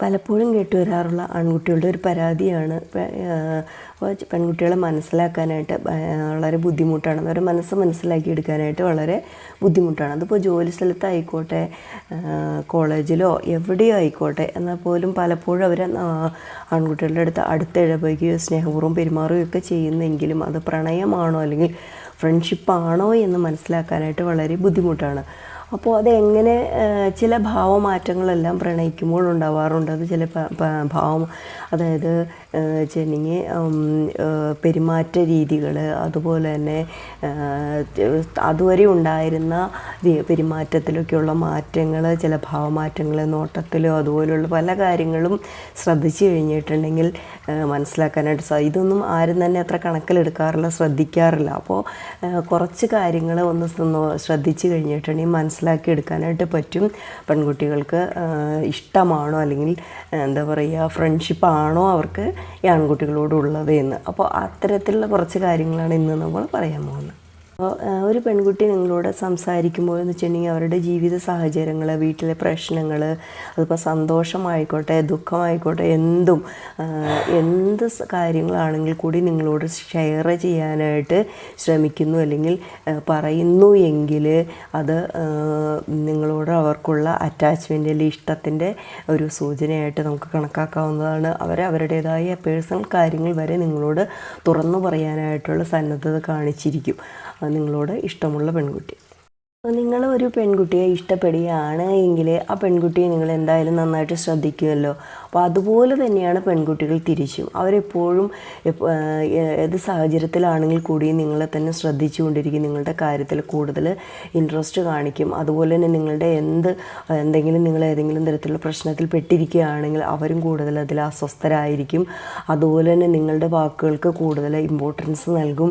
പലപ്പോഴും കേട്ടു വരാറുള്ള ആൺകുട്ടികളുടെ ഒരു പരാതിയാണ്. പെൺകുട്ടികളെ മനസ്സിലാക്കാനായിട്ട് വളരെ ബുദ്ധിമുട്ടാണ് അവരുടെ മനസ്സ് മനസ്സിലാക്കിയെടുക്കാനായിട്ട് വളരെ ബുദ്ധിമുട്ടാണ്. അതിപ്പോൾ ജോലി സ്ഥലത്തായിക്കോട്ടെ കോളേജിലോ എവിടെയോ ആയിക്കോട്ടെ എന്നാൽ പോലും പലപ്പോഴും അവർ ആൺകുട്ടികളുടെ അടുത്ത് അടുത്തിടപഴകുകയോ സ്നേഹപൂർവം പെരുമാറുകയൊക്കെ ചെയ്യുന്നെങ്കിലും അത് പ്രണയമാണോ അല്ലെങ്കിൽ ഫ്രണ്ട്ഷിപ്പാണോ എന്ന് മനസ്സിലാക്കാനായിട്ട് വളരെ ബുദ്ധിമുട്ടാണ്. അപ്പോൾ അതെങ്ങനെ ചില ഭാവമാറ്റങ്ങളെല്ലാം പ്രണയിക്കുമ്പോൾ ഉണ്ടാവാറുണ്ട് അത് ചില ഭാവം അതായത് ഏഹ്, പെരുമാറ്റ രീതികൾ അതുപോലെ തന്നെ അതുവരെ ഉണ്ടായിരുന്ന പെരുമാറ്റത്തിലൊക്കെയുള്ള മാറ്റങ്ങൾ ചില ഭാവമാറ്റങ്ങൾ നോട്ടത്തിലോ അതുപോലെയുള്ള പല കാര്യങ്ങളും ശ്രദ്ധിച്ചു കഴിഞ്ഞിട്ടുണ്ടെങ്കിൽ മനസ്സിലാക്കാനായിട്ട് സാ ഇതൊന്നും ആരും തന്നെ അത്ര കണക്കിലെടുക്കാറില്ല ശ്രദ്ധിക്കാറില്ല. അപ്പോൾ കുറച്ച് കാര്യങ്ങൾ ഒന്ന് ശ്രദ്ധിച്ചു കഴിഞ്ഞിട്ടുണ്ടെങ്കിൽ മനസ്സിലാക്കി എടുക്കാനായിട്ട് പറ്റും. പെൺകുട്ടികൾക്ക് ഇഷ്ടമാണോ? അല്ലെങ്കിൽ എന്താ പറയുക ഫ്രണ്ട്ഷിപ്പാണോ അവർക്ക്? ഈ ആൺകുട്ടികളോടുള്ളത് എന്ന്. അപ്പോൾ അത്തരത്തിലുള്ള കുറച്ച് കാര്യങ്ങളാണ് ഇന്ന് നമ്മൾ പറയാൻ പോകുന്നത്. ഒരു പെൺകുട്ടി നിങ്ങളോട് സംസാരിക്കുമ്പോൾ എന്ന് വെച്ചിട്ടുണ്ടെങ്കിൽ അവരുടെ ജീവിത സാഹചര്യങ്ങൾ വീട്ടിലെ പ്രശ്നങ്ങൾ അതിപ്പോൾ സന്തോഷമായിക്കോട്ടെ ദുഃഖമായിക്കോട്ടെ എന്തും എന്ത് കാര്യങ്ങളാണെങ്കിൽ കൂടി നിങ്ങളോട് ഷെയർ ചെയ്യാനായിട്ട് ശ്രമിക്കുന്നു അല്ലെങ്കിൽ പറയുന്നു എങ്കിൽ അത് നിങ്ങളോട് അവർക്കുള്ള അറ്റാച്ച്മെന്റ് അല്ലെങ്കിൽ ഇഷ്ടത്തിന്റെ ഒരു സൂചനയായിട്ട് നമുക്ക് കണക്കാക്കാവുന്നതാണ്. അവർ അവരുടേതായ പേഴ്സണൽ കാര്യങ്ങൾ വരെ നിങ്ങളോട് തുറന്നു പറയാനായിട്ടുള്ള സന്നദ്ധത കാണിച്ചിരിക്കും. നിങ്ങളോട് ഇഷ്ടമുള്ള പെൺകുട്ടി. നിങ്ങൾ ഒരു പെൺകുട്ടിയെ ഇഷ്ടപ്പെടുകയാണ് എങ്കിൽ ആ പെൺകുട്ടിയെ നിങ്ങൾ എന്തായാലും നന്നായിട്ട് ശ്രദ്ധിക്കുമല്ലോ. അപ്പോൾ അതുപോലെ തന്നെയാണ് പെൺകുട്ടികൾ തിരിച്ചും. അവരെപ്പോഴും ഏത് സാഹചര്യത്തിലാണെങ്കിൽ കൂടിയും നിങ്ങളെ തന്നെ ശ്രദ്ധിച്ചുകൊണ്ടിരിക്കും നിങ്ങളുടെ കാര്യത്തിൽ കൂടുതൽ ഇൻട്രസ്റ്റ് കാണിക്കും. അതുപോലെ തന്നെ നിങ്ങളുടെ എന്ത് എന്തെങ്കിലും നിങ്ങൾ ഏതെങ്കിലും തരത്തിലുള്ള പ്രശ്നത്തിൽ പെട്ടിരിക്കുകയാണെങ്കിൽ അവരും കൂടുതൽ അതിൽ അസ്വസ്ഥരായിരിക്കും. അതുപോലെ തന്നെ നിങ്ങളുടെ വാക്കുകൾക്ക് കൂടുതൽ ഇമ്പോർട്ടൻസ് നൽകും.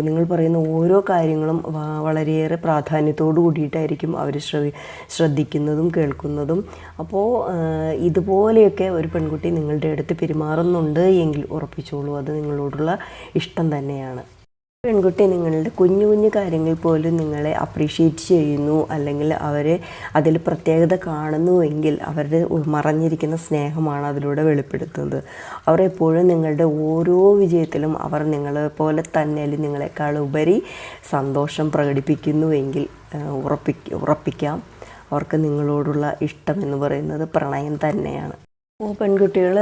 നിങ്ങൾ പറയുന്ന ഓരോ കാര്യങ്ങളും വളരെയേറെ പ്രാധാന്യത്തോടു കൂടിയിട്ടായിരിക്കും അവർ ശ്രദ്ധിക്കുന്നതും കേൾക്കുന്നതും. അപ്പോൾ ഏഹ് ഇതുപോലെയൊക്കെ ഒരു പെൺകുട്ടി നിങ്ങളുടെ അടുത്ത് പെരുമാറുന്നുണ്ട് എങ്കിൽ ഉറപ്പിച്ചോളൂ അത് നിങ്ങളോടുള്ള ഇഷ്ടം തന്നെയാണ്. പെൺകുട്ടി നിങ്ങളുടെ കുഞ്ഞു കുഞ്ഞു കാര്യങ്ങൾ പോലും നിങ്ങളെ അപ്രീഷിയേറ്റ് ചെയ്യുന്നു അല്ലെങ്കിൽ അവരെ അതിൽ പ്രത്യേകത കാണുന്നുവെങ്കിൽ അവരുടെ മറഞ്ഞിരിക്കുന്ന സ്നേഹമാണ് അതിലൂടെ വെളിപ്പെടുത്തുന്നത്. അവർ എപ്പോഴും നിങ്ങളുടെ ഓരോ വിജയത്തിലും അവർ നിങ്ങളെ പോലെ തന്നെ അല്ലെങ്കിൽ നിങ്ങളെക്കാൾ ഉപരി സന്തോഷം പ്രകടിപ്പിക്കുന്നുവെങ്കിൽ ഉറപ്പിക്ക ഉറപ്പിക്കാം. അവർക്ക് നിങ്ങളോടുള്ള ഇഷ്ടം എന്ന് പറയുന്നത് പ്രണയം തന്നെയാണ്. പെൺകുട്ടികൾ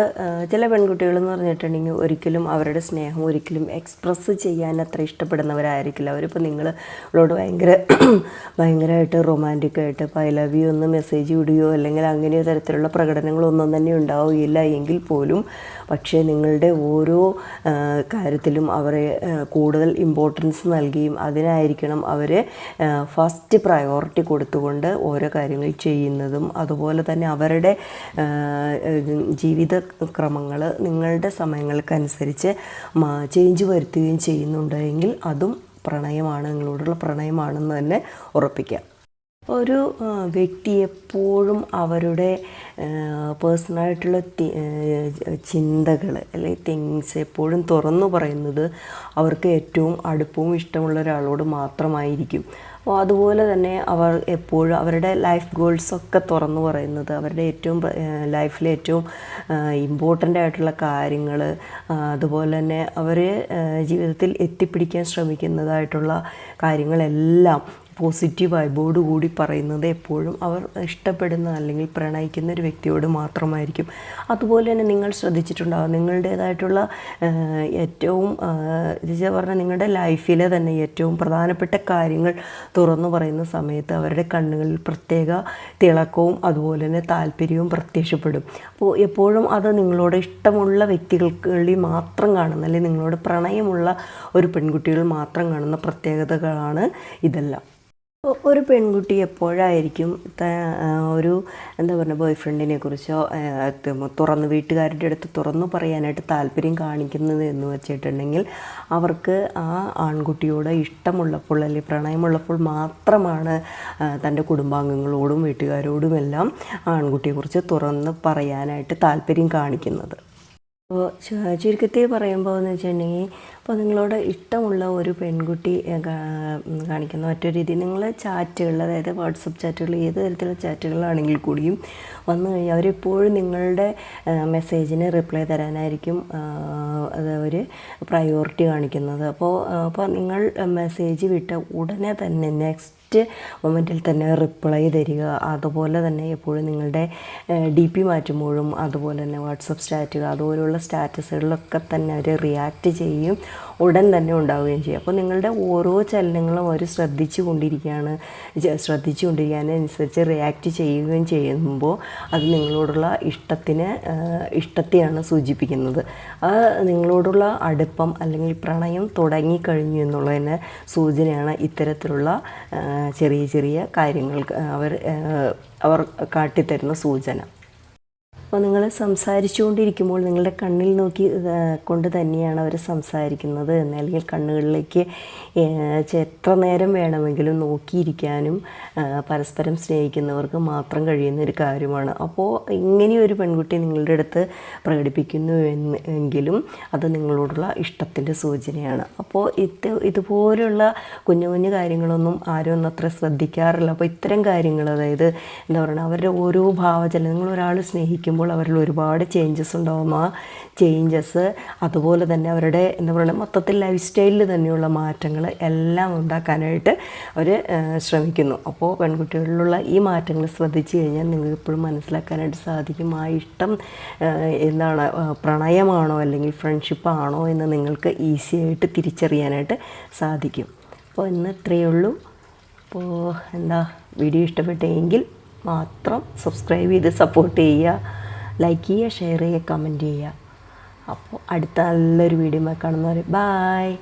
ചില പെൺകുട്ടികൾ എന്ന് പറഞ്ഞിട്ടുണ്ടെങ്കിൽ ഒരിക്കലും അവരുടെ സ്നേഹം ഒരിക്കലും എക്സ്പ്രസ് ചെയ്യാൻ അത്ര ഇഷ്ടപ്പെടുന്നവരായിരിക്കില്ല. അവരിപ്പോൾ നിങ്ങളോട് ഭയങ്കര ഭയങ്കരമായിട്ട് റൊമാന്റിക് ആയിട്ട് ഐ ലവ് യു ഒന്ന് മെസ്സേജ് വിടുകയോ അല്ലെങ്കിൽ അങ്ങനെ തരത്തിലുള്ള പ്രകടനങ്ങളൊന്നും തന്നെ ഉണ്ടാവുകയില്ല എങ്കിൽ പോലും. പക്ഷേ നിങ്ങളുടെ ഓരോ കാര്യത്തിലും അവരെ കൂടുതൽ ഇമ്പോർട്ടൻസ് നൽകിയും അതിനായിരിക്കണം അവർ ഫസ്റ്റ് പ്രയോറിറ്റി കൊടുത്തുകൊണ്ട് ഓരോ കാര്യങ്ങൾ ചെയ്യുന്നതും. അതുപോലെ തന്നെ അവരുടെ ജീവിത ക്രമങ്ങൾ നിങ്ങളുടെ സമയങ്ങൾക്കനുസരിച്ച് ചേഞ്ച് വരുത്തുകയും ചെയ്യുന്നുണ്ടെങ്കിൽ അതും പ്രണയമാണ് നിങ്ങളോടുള്ള പ്രണയമാണെന്ന് തന്നെ ഉറപ്പിക്കാം ഒരു വ്യക്തി എപ്പോഴും അവരുടെ പേഴ്സണലായിട്ടുള്ള ചിന്തകൾ അല്ലെങ്കിൽ തിങ്സ് എപ്പോഴും തുറന്നു പറയുന്നത് അവർക്ക് ഏറ്റവും അടുപ്പവും ഇഷ്ടമുള്ള ഒരാളോട് മാത്രമായിരിക്കും. അപ്പോൾ അതുപോലെ തന്നെ അവർ എപ്പോഴും അവരുടെ ലൈഫ് ഗോൾസൊക്കെ തുറന്നു പറയുന്നത്. അവരുടെ ഏറ്റവും ലൈഫിലെ ഏറ്റവും ഇമ്പോർട്ടന്റ് ആയിട്ടുള്ള കാര്യങ്ങൾ അതുപോലെ തന്നെ അവർ ജീവിതത്തിൽ എത്തിപ്പിടിക്കാൻ ശ്രമിക്കുന്നതായിട്ടുള്ള കാര്യങ്ങളെല്ലാം പോസിറ്റീവ് വൈബോട് കൂടി പറയുന്നത് എപ്പോഴും അവർ ഇഷ്ടപ്പെടുന്ന അല്ലെങ്കിൽ പ്രണയിക്കുന്ന ഒരു വ്യക്തിയോട് മാത്രമായിരിക്കും. അതുപോലെ തന്നെ നിങ്ങൾ ശ്രദ്ധിച്ചിട്ടുണ്ടാകും നിങ്ങളുടേതായിട്ടുള്ള ഏറ്റവും പറഞ്ഞാൽ നിങ്ങളുടെ ലൈഫിലെ തന്നെ ഏറ്റവും പ്രധാനപ്പെട്ട കാര്യങ്ങൾ തുറന്നു പറയുന്ന സമയത്ത് അവരുടെ കണ്ണുകളിൽ പ്രത്യേക തിളക്കവും അതുപോലെ തന്നെ താല്പര്യവും പ്രത്യക്ഷപ്പെടും. അപ്പോൾ എപ്പോഴും അത് നിങ്ങളോട് ഇഷ്ടമുള്ള വ്യക്തികൾക്കുള്ളിൽ മാത്രം കാണുന്ന അല്ലെങ്കിൽ നിങ്ങളോട് പ്രണയമുള്ള ഒരു പെൺകുട്ടികൾ മാത്രം കാണുന്ന പ്രത്യേകതകളാണ് ഇതെല്ലാം. ഒരു പെൺകുട്ടി എപ്പോഴായിരിക്കും ഒരു എന്താ പറയുക ബോയ് ഫ്രണ്ടിനെ കുറിച്ചോ തുറന്ന് വീട്ടുകാരുടെ അടുത്ത് തുറന്നു പറയാനായിട്ട് താല്പര്യം കാണിക്കുന്നത് എന്ന് വെച്ചിട്ടുണ്ടെങ്കിൽ അവർക്ക് ആ ആൺകുട്ടിയോട് ഇഷ്ടമുള്ളപ്പോൾ അല്ലെങ്കിൽ പ്രണയമുള്ളപ്പോൾ മാത്രമാണ് തന്റെ കുടുംബാംഗങ്ങളോടും വീട്ടുകാരോടുമെല്ലാം ആൺകുട്ടിയെക്കുറിച്ച് തുറന്ന് പറയാനായിട്ട് താല്പര്യം കാണിക്കുന്നത്. അപ്പോൾ ചുരുക്കത്തിൽ പറയുമ്പോൾ എന്ന് വെച്ചിട്ടുണ്ടെങ്കിൽ അപ്പോൾ നിങ്ങളോട് ഇഷ്ടമുള്ള ഒരു പെൺകുട്ടി കാണിക്കുന്ന. മറ്റൊരു രീതി നിങ്ങൾ ചാറ്റുകൾ അതായത് വാട്സപ്പ് ചാറ്റുകൾ ഏത് തരത്തിലുള്ള ചാറ്റുകളാണെങ്കിൽ കൂടിയും വന്നു കഴിഞ്ഞാൽ അവരെപ്പോഴും നിങ്ങളുടെ മെസ്സേജിന് റിപ്ലൈ തരാനായിരിക്കും അത് അവർ പ്രയോറിറ്റി കാണിക്കുന്നത്. അപ്പോൾ അപ്പോൾ നിങ്ങൾ മെസ്സേജ് വിട്ട ഉടനെ തന്നെ നെക്സ്റ്റ് മൊമെന്റിൽ തന്നെ റിപ്ലൈ തരിക. അതുപോലെ തന്നെ എപ്പോഴും നിങ്ങളുടെ ഡി പി മാറ്റുമ്പോഴും അതുപോലെ തന്നെ വാട്സപ്പ് സ്റ്റാറ്റുകൾ അതുപോലെയുള്ള സ്റ്റാറ്റസുകളിലൊക്കെ തന്നെ അവർ റിയാക്റ്റ് ചെയ്യും. ഉടൻ തന്നെ ഉണ്ടാവുകയും ചെയ്യും. അപ്പോൾ നിങ്ങളുടെ ഓരോ ചലനങ്ങളും അവർ ശ്രദ്ധിച്ചു കൊണ്ടിരിക്കുകയാണ്. ശ്രദ്ധിച്ചു കൊണ്ടിരിക്കാനനുസരിച്ച് റിയാക്റ്റ് ചെയ്യുകയും ചെയ്യുമ്പോൾ അത് നിങ്ങളോടുള്ള ഇഷ്ടത്തിന് ഇഷ്ടത്തെയാണ് സൂചിപ്പിക്കുന്നത്. ആ നിങ്ങളോടുള്ള അടുപ്പം അല്ലെങ്കിൽ പ്രണയം തുടങ്ങിക്കഴിഞ്ഞു എന്നുള്ളതിന് സൂചനയാണ് ഇത്തരത്തിലുള്ള ചെറിയ ചെറിയ കാര്യങ്ങൾക്ക് അവർ അവർ കാട്ടിത്തരുന്ന സൂചന. അപ്പോൾ നിങ്ങൾ സംസാരിച്ചുകൊണ്ടിരിക്കുമ്പോൾ നിങ്ങളുടെ കണ്ണിൽ നോക്കി കൊണ്ട് തന്നെയാണ് അവർ സംസാരിക്കുന്നത്. എന്ന് അല്ലെങ്കിൽ കണ്ണുകളിലേക്ക് എത്ര നേരം വേണമെങ്കിലും നോക്കിയിരിക്കാനും പരസ്പരം സ്നേഹിക്കുന്നവർക്ക് മാത്രം കഴിയുന്ന ഒരു കാര്യമാണ്. അപ്പോൾ ഇങ്ങനെയൊരു പെൺകുട്ടി നിങ്ങളുടെ അടുത്ത് പ്രകടിപ്പിക്കുന്നു എങ്കിലും അത് നിങ്ങളോടുള്ള ഇഷ്ടത്തിന്റെ സൂചനയാണ്. അപ്പോൾ ഇത് ഇതുപോലുള്ള കുഞ്ഞു കുഞ്ഞു കാര്യങ്ങളൊന്നും ആരും ഒന്നും അത്ര ശ്രദ്ധിക്കാറില്ല. അപ്പോൾ ഇത്തരം കാര്യങ്ങൾ അതായത് എന്താ പറയുക അവരുടെ ഓരോ ഭാവചലനം നിങ്ങൾ ഒരാൾ സ്നേഹിക്കുമ്പോൾ അവരിൽ ഒരുപാട് ചേഞ്ചസ് ഉണ്ടാവും. ആ ചേഞ്ചസ് അതുപോലെ തന്നെ അവരുടെ എന്താ പറയുക മൊത്തത്തിൽ ലൈഫ് സ്റ്റൈലിൽ തന്നെയുള്ള മാറ്റങ്ങൾ എല്ലാം ഉണ്ടാക്കാനായിട്ട് അവർ ശ്രമിക്കുന്നു. അപ്പോൾ പെൺകുട്ടികളിലുള്ള ഈ മാറ്റങ്ങൾ ശ്രദ്ധിച്ചു കഴിഞ്ഞാൽ നിങ്ങൾക്ക് എപ്പോഴും മനസ്സിലാക്കാനായിട്ട് സാധിക്കും. ആ ഇഷ്ടം എന്താണ് പ്രണയമാണോ അല്ലെങ്കിൽ ഫ്രണ്ട്ഷിപ്പാണോ എന്ന് നിങ്ങൾക്ക് ഈസി ആയിട്ട് തിരിച്ചറിയാനായിട്ട് സാധിക്കും. അപ്പോൾ ഇന്ന് ഇത്രയേ ഉള്ളൂ. അപ്പോൾ എന്താ വീഡിയോ ഇഷ്ടപ്പെട്ടെങ്കിൽ മാത്രം സബ്സ്ക്രൈബ് ചെയ്ത് സപ്പോർട്ട് ചെയ്യുക. ലൈക്ക് ചെയ്യുക ഷെയർ ചെയ്യുക കമന്റ് ചെയ്യുക. അപ്പോൾ അടുത്ത നല്ലൊരു വീഡിയോ കാണുന്നവർ ബായ്